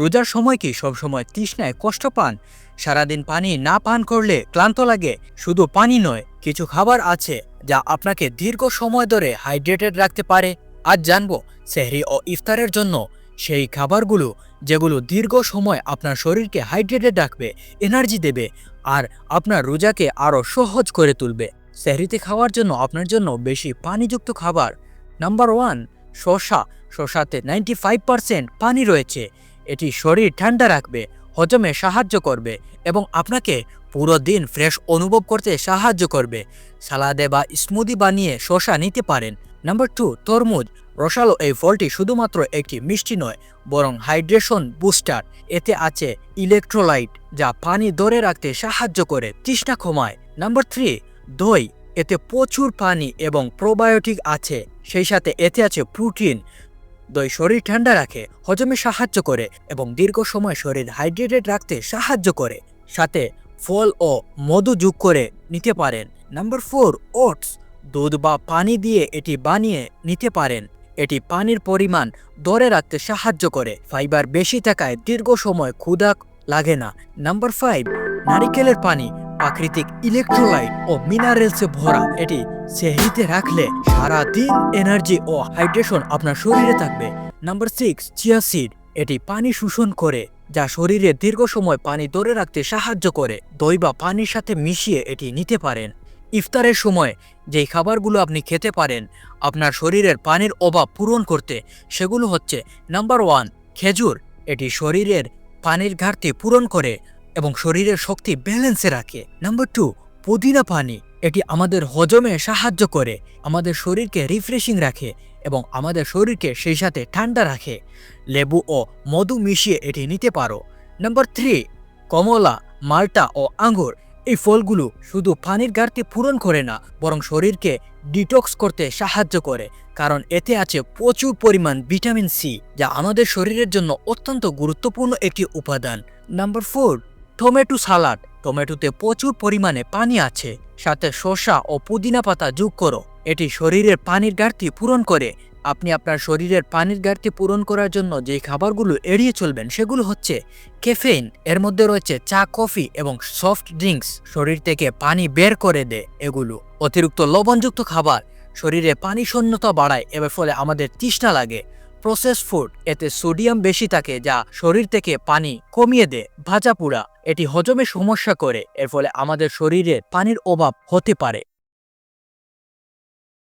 রোজার সময় কি সবসময় তৃষ্ণায় কষ্ট পান? সারাদিন পানি না পান করলে ক্লান্ত লাগে। শুধু পানি নয়, কিছু খাবার আছে যা আপনাকে দীর্ঘ সময় ধরে হাইড্রেটেড রাখতে পারে। আজ জানব সেহরি ও ইফতারের জন্য সেই খাবারগুলো যেগুলো দীর্ঘ সময় আপনার শরীরকে হাইড্রেটেড রাখবে, এনার্জি দেবে আর আপনার রোজাকে আরও সহজ করে তুলবে। সেহরিতে খাওয়ার জন্য আপনার জন্য বেশি পানিযুক্ত খাবার। নাম্বার ওয়ান, শসা। শসাতে নাইনটি ফাইভ পানি রয়েছে। এটি শরীর ঠান্ডা রাখবে, হজমে সাহায্য করবে এবং আপনাকে পুরো দিন ফ্রেশ অনুভব করতে সাহায্য করবে। সালাদে বা স্মুদি বানিয়ে শশা নিতে পারেন। নাম্বার টু তরমুজ। রসালো এই ফলটি শুধুমাত্র একটি মিষ্টি নয়, বরং হাইড্রেশন বুস্টার এতে আছে ইলেকট্রোলাইট যা পানি ধরে রাখতে সাহায্য করে, তৃষ্ণা কমায়। নাম্বার থ্রি দই। এতে প্রচুর পানি এবং প্রোবায়োটিক আছে। সেই সাথে এতে আছে প্রোটিন দই শরীর ঠান্ডা রাখে, হজমে সাহায্য করে এবং দীর্ঘ সময় শরীর হাইড্রেটেড রাখতে সাহায্য করে। সাথে ফল ও মধু যোগ করে নিতে পারেন। Number four, oats. দুধ বা পানি দিয়ে এটি বানিয়ে নিতে পারেন। এটি পানির পরিমাণ ধরে রাখতে সাহায্য করে। ফাইবার বেশি থাকায় দীর্ঘ সময় ক্ষুধা লাগে না। নাম্বার ফাইভ, নারিকেলের পানি। প্রাকৃতিক ইলেকট্রোলাইট ও মিনারেলসে ভরা। এটি সেহরিতে রাখলে সারা দিন এনার্জি ও হাইড্রেশন আপনার শরীরে থাকবে। নাম্বার সিক্স চিয়া সিড এটি পানি শোষণ করে, যা শরীরে দীর্ঘ সময় পানি ধরে রাখতে সাহায্য করে। দই বা পানির সাথে মিশিয়ে এটি নিতে পারেন। ইফতারের সময় যেই খাবারগুলো আপনি খেতে পারেন, আপনার শরীরের পানির অভাব পূরণ করতে, সেগুলো হচ্ছে নাম্বার ওয়ান খেজুর। এটি শরীরের পানির ঘাটতি পূরণ করে এবং শরীরের শক্তি ব্যালেন্সে রাখে। নাম্বার টু পুদিনা পানি। এটি আমাদের হজমে সাহায্য করে, আমাদের শরীরকে রিফ্রেশিং রাখে এবং আমাদের শরীরকে সেই সাথে ঠান্ডা রাখে। লেবু ও মধু মিশিয়ে এটি নিতে পারো। নাম্বার থ্রি কমলা, মাল্টা ও আঙুর এই ফলগুলো শুধু পানির ঘাটতি পূরণ করে না, বরং শরীরকে ডিটক্স করতে সাহায্য করে, কারণ এতে আছে প্রচুর পরিমাণ ভিটামিন সি যা আমাদের শরীরের জন্য অত্যন্ত গুরুত্বপূর্ণ একটি উপাদান। Number four tomato salad. টমেটোতে প্রচুর পরিমাণে পানি আছে। সাথে শসা ও পুদিনা পাতা যোগ করো। এটি শরীরের পানির ঘাটতি পূরণ করে। আপনি আপনার শরীরের পানির ঘাটতি পূরণ করার জন্য যে খাবারগুলো এড়িয়ে চলবেন, সেগুলো হচ্ছে ক্যাফেইন এর মধ্যে রয়েছে চা, কফি এবং সফট ড্রিঙ্কস। শরীর থেকে পানি বের করে দেয় এগুলো। অতিরিক্ত লবণযুক্ত খাবার। শরীরে পানি শূন্যতা বাড়ায়, এর ফলে আমাদের তৃষ্ণা লাগে। প্রসেস ফুড এতে সোডিয়াম বেশি থাকে যা শরীর থেকে পানি কমিয়ে দেয়। ভাজা পুড়া, এটি হজমে সমস্যা করে, এর ফলে আমাদের শরীরে পানির অভাব হতে পারে।